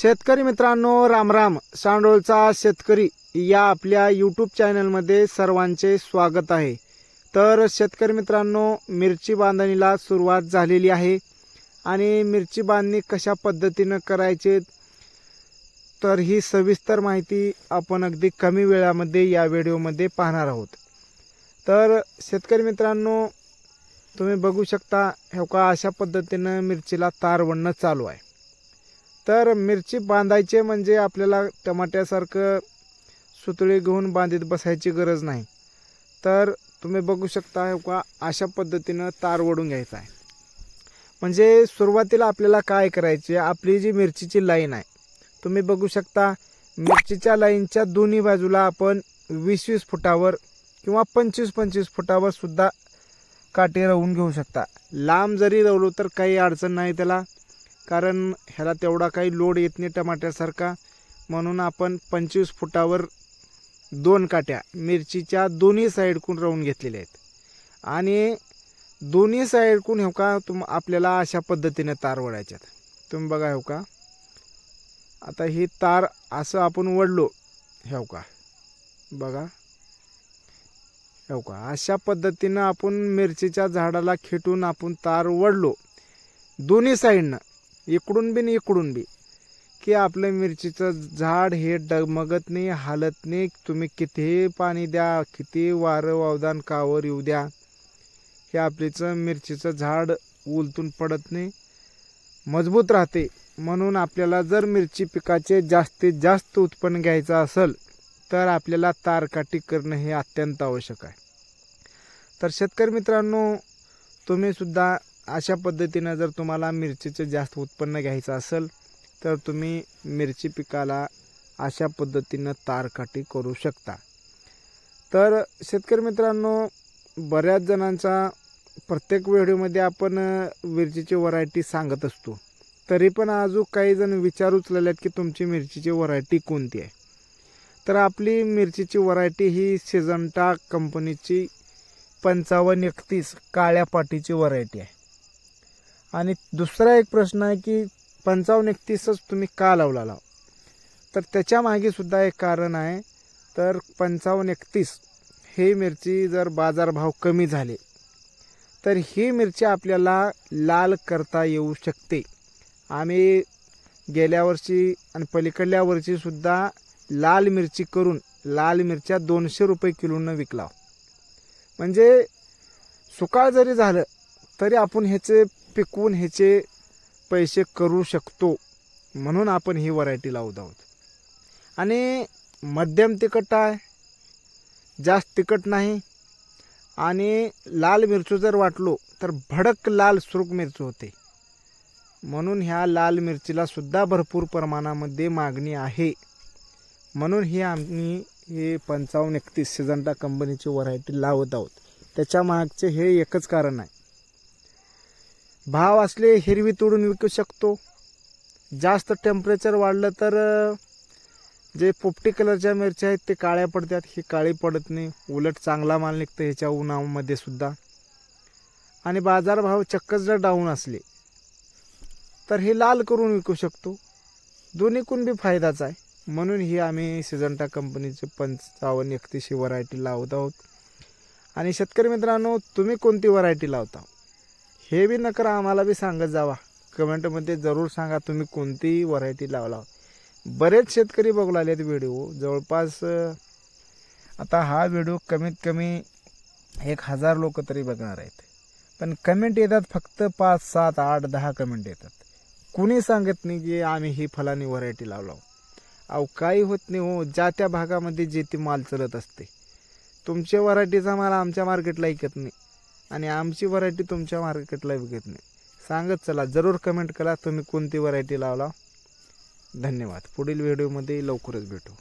शेतकरी मित्रांनो रामराम सांडोळचा शेतकरी या आपल्या यूट्यूब चॅनलमध्ये सर्वांचे स्वागत आहे. तर शेतकरी मित्रांनो मिरची बांधणीला सुरुवात झालेली आहे. आणि मिरची बांधणी कशा पद्धतीनं करायचे तर ही सविस्तर माहिती आपण अगदी कमी वेळामध्ये या व्हिडिओमध्ये पाहणार आहोत. तर शेतकरी मित्रांनो तुम्ही बघू शकता हे का अशा पद्धतीनं मिरचीला तार वणणं चालू आहे. तर मिरची बांधायचे म्हणजे आपल्याला टमाट्यासारखं सुतळी घेऊन बांधित बसायची गरज नाही. तर तुम्ही बघू शकता का अशा पद्धतीनं तार ओढून घ्यायचा आहे. म्हणजे सुरुवातीला आपल्याला काय करायचे आपली जी मिरचीची लाईन आहे तुम्ही बघू शकता मिरचीच्या लाईनच्या दोन्ही बाजूला आपण वीस वीस फुटावर किंवा पंचवीस पंचवीस फुटावर सुद्धा काटे रवून घेऊ शकता. लांब जरी रवलो तर काही अडचण नाही त्याला. कारण ह्याला तेवढा काही लोड येत नाही टमाट्यासारखा. म्हणून आपण पंचवीस फुटावर दोन काट्या मिरचीच्या दोन्ही साईडकून रवून घेतलेल्या आहेत. आणि दोन्ही साईडकून हो का तुम आपल्याला अशा पद्धतीने तार वडायच्यात तुम्ही बघा हो का? आता ही तार असं आपण वडलो हो का? बघा. हो का? अशा पद्धतीनं आपण मिरचीच्या झाडाला खेटून आपण तार वडलो दोन्ही साईडनं. इकडून बी आणि इकडून बी की आपलं मिरचीचं झाड हे डगमगत नाही हालत नाही. तुम्ही कितीही पाणी द्या किती वारं वावदान कावर येऊ द्या हे आपलीचं मिरचीचं झाड उलतून पडत नाही. मजबूत राहते. म्हणून आपल्याला जर मिरची पिकाचे जास्तीत जास्त उत्पन्न घ्यायचं असेल तर आपल्याला तारकाटी करणं हे अत्यंत आवश्यक आहे. तर शेतकरी मित्रांनो तुम्हीसुद्धा अशा पद्धतीनं जर तुम्हाला मिरचीचं जास्त उत्पन्न घ्यायचं असेल तर तुम्ही मिरची पिकाला अशा पद्धतीनं तारकाटी करू शकता. तर शेतकरी मित्रांनो बऱ्याच जणांचा प्रत्येक व्हिडिओमध्ये आपण मिरचीची व्हरायटी सांगत असतो. तरी पण अजून काही जण विचार उचलेले आहेत की तुमची मिरचीची व्हरायटी कोणती आहे? तर आपली मिरचीची व्हरायटी ही सिजंटा कंपनीची पंचावन्न एकतीस काळ्या पाटीची व्हरायटी आहे. आणि दुसरा एक प्रश्न आहे की पंचावन्न एकतीसच तुम्ही का लावला लाव तर त्याच्यामागे सुद्धा एक कारण आहे. तर पंचावन्न एकतीस हे मिरची जर बाजारभाव कमी झाले तर ही मिरची आपल्याला लाल करता येऊ शकते. आम्ही गेल्या वर्षी आणि पलीकडल्या वर्षीसुद्धा लाल मिरची करून लाल मिरच्या दोनशे रुपये किलोनं विकला. म्हणजे सुकाळ जरी झालं तरी आपण ह्याचे पिकवून ह्याचे पैसे करू शकतो म्हणून आपण ही व्हरायटी लावत आहोत. आणि मध्यम तिखट आहे जास्त तिखट नाही आणि लाल मिरचू जर वाटलो तर भडक लाल सुरूक मिरची होते. म्हणून ह्या लाल मिरचीला सुद्धा भरपूर प्रमाणामध्ये मागणी आहे. म्हणून ही आम्ही हे पंचावन्न एकतीस सिजंटा कंपनीची व्हरायटी लावत आहोत. त्याच्या मागचे हे एकच कारण आहे. भाव असले हिरवी तोडून विकू शकतो. जास्त टेम्परेचर वाढलं तर जे पोपटी कलरच्या मिरच्या आहेत ते काळ्या पडतात. ही काळी पडत नाही. उलट चांगला माल निघतं ह्याच्या उन्हामध्ये सुद्धा. आणि बाजारभाव चक्कच जर डाऊन असले तर हे लाल करून विकू शकतो. दोन्हीकून बी फायदाच आहे. म्हणून ही आम्ही सिजंटा कंपनीचे पंचावन्न एकतीसशे व्हरायटी लावत आहोत. आणि शेतकरी मित्रांनो तुम्ही कोणती व्हरायटी लावता? हे बी नकर आम्हाला बी सांगत जावा. कमेंटमध्ये जरूर सांगा तुम्ही कोणतीही व्हरायटी लावला बरेच शेतकरी बघू लागलेत व्हिडिओ जवळपास आता हा व्हिडिओ कमीत कमी एक हजार लोक तरी बघणार आहेत. पण कमेंट येतात फक्त पाच सात आठ दहा कमेंट येतात. कुणी सांगत नाही की आम्ही ही फलानी व्हरायटी लावलो अहो काही होत नाही हो. ज्या त्या भागामध्ये जे ती माल चलत असते. तुमच्या व्हरायटीचा माल आमच्या मार्केटला ऐकत नाही. आणि आमची व्हरायटी तुमच्या मार्केटला विकत नाही. सांगत चला जरूर कमेंट करा तुम्ही कोणती व्हरायटी लावला? धन्यवाद. पुढील व्हिडिओमध्ये लवकरच भेटू.